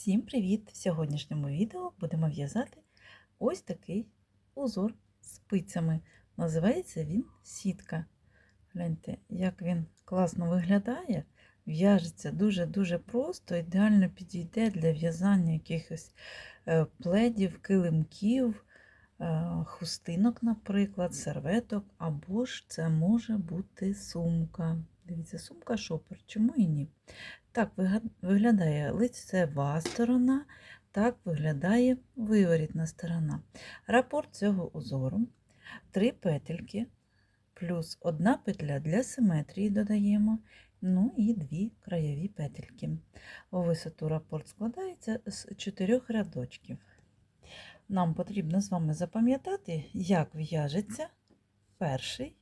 Всім привіт! В сьогоднішньому відео будемо в'язати ось такий узор спицями. Називається він сітка. Гляньте, як він класно виглядає. В'яжеться дуже-дуже просто, ідеально підійде для в'язання якихось е, пледів, килимків, е, хустинок, наприклад, серветок, або ж це може бути сумка. Дивіться, сумка шопер, чому і ні? Так виглядає лицева сторона, так виглядає виворітна сторона. Рапорт цього узору: три петельки, плюс одна петля для симетрії додаємо, ну і дві краєві петельки. У висоту рапорт складається з чотирьох рядочків. Нам потрібно з вами запам'ятати, як в'яжеться перший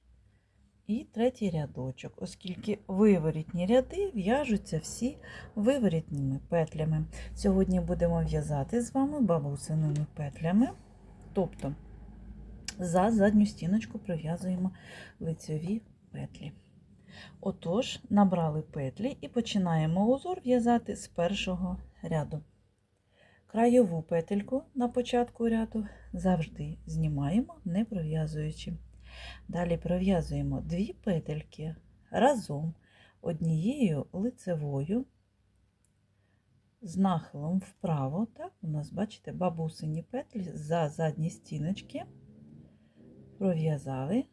і третій рядочок, оскільки виворітні ряди в'яжуться всі виворітніми петлями. Сьогодні будемо в'язати з вами бабусиними петлями, тобто за задню стіночку прив'язуємо лицьові петлі. Отож, набрали петлі і починаємо узор в'язати з першого ряду. Краєву петельку на початку ряду завжди знімаємо, не пров'язуючи. Далі пров'язуємо дві петельки разом однією лицевою, з нахилом вправо, так, у нас, бачите, бабусині петлі за задні стіночки, пров'язали.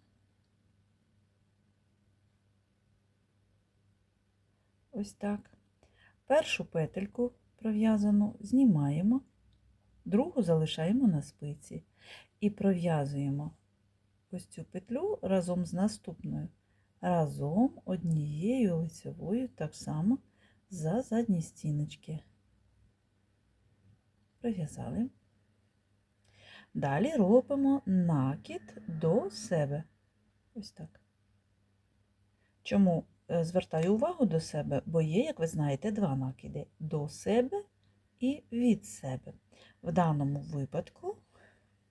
Ось так. Першу петельку пров'язану знімаємо, другу залишаємо на спиці і пров'язуємо ось цю петлю разом з наступною, разом однією лицевою, так само за задні стіночки. Пров'язали. Далі робимо накид до себе. Ось так. Чому е, звертаю увагу до себе, бо є, як ви знаєте, два накиди до себе і від себе. В даному випадку,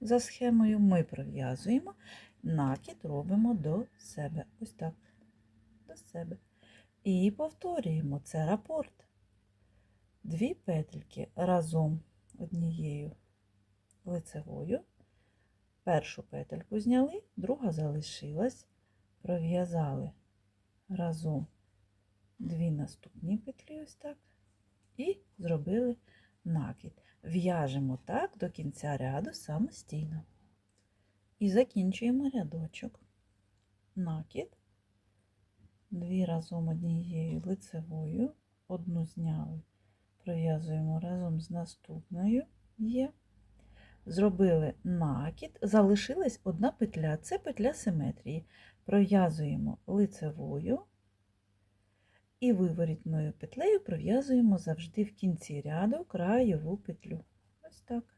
за схемою, ми пров'язуємо накид робимо до себе. Ось так, до себе. І повторюємо це рапорт. Дві петельки разом однією лицевою. Першу петельку зняли, друга залишилась, пров'язали разом дві наступні петлі, ось так, і зробили накид. В'яжемо так до кінця ряду самостійно. І закінчуємо рядочок. Накид, дві разом однією лицевою, одну зняли, пров'язуємо разом з наступною є. Зробили накид, залишилась одна петля, це петля симетрії. Пров'язуємо лицевою і виворітною петлею пров'язуємо завжди в кінці ряду краєву петлю. Ось так.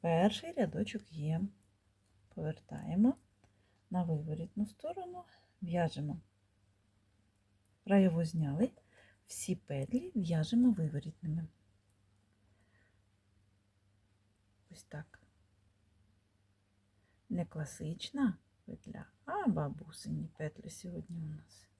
Перший рядочок є. Повертаємо на виворітну сторону, в'яжемо. Краєву зняли, всі петлі в'яжемо виворітними. Ось так. Не класична петля, а бабусині петлі сьогодні у нас.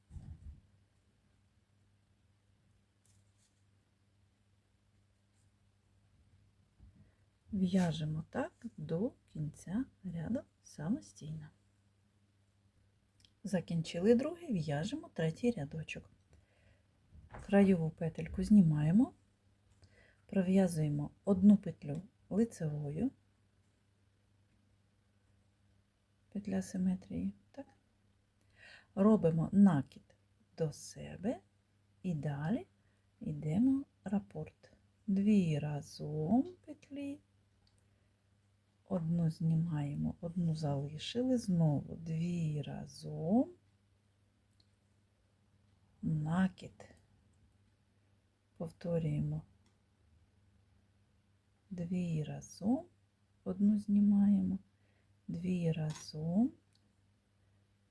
В'яжемо так до кінця ряду самостійно. Закінчили другий, в'яжемо третій рядочок. Краєву петельку знімаємо, пров'язуємо одну петлю лицевою, петля симетрії, так? робимо накид до себе і далі йдемо рапорт. Дві разом петлі одну знімаємо, одну залишили, знову дві разом, накид, повторюємо. Дві разом, одну знімаємо, дві разом,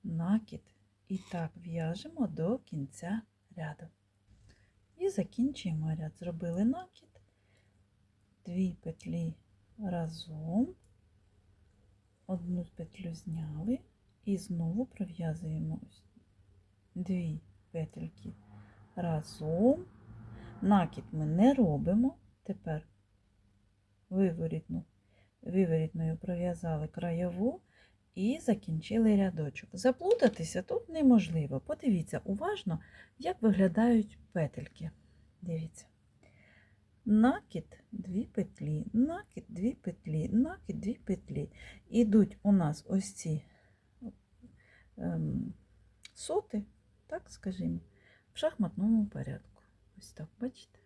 накид, і так в'яжемо до кінця ряду. І закінчуємо ряд. Зробили накид, дві петлі разом, одну петлю зняли і знову пров'язуємо дві петельки разом, Накид ми не робимо. Тепер виворітну, виворітною пров'язали краєву і закінчили рядочок. Заплутатися тут неможливо. Подивіться уважно, як виглядають петельки. Дивіться. Накид, дві петлі, накид, дві петлі, накид, дві петлі. Ідуть у нас ось ці ем, соти, так скажімо, в шахматному порядку. Ось так, бачите?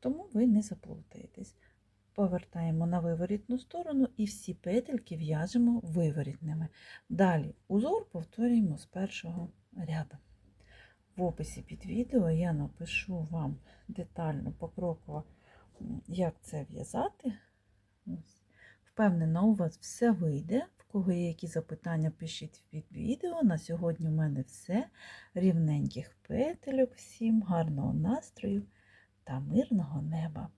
Тому ви не заплутаєтесь. Повертаємо на виворітну сторону і всі петельки в'яжемо виворітними. Далі узор повторюємо з першого ряду. В описі під відео я напишу вам детально, покроково, як це в'язати. Ось. Впевнена, у вас все вийде. В кого є які запитання, пишіть під відео. На сьогодні у мене все. Рівненьких петельок всім, гарного настрою та мирного неба.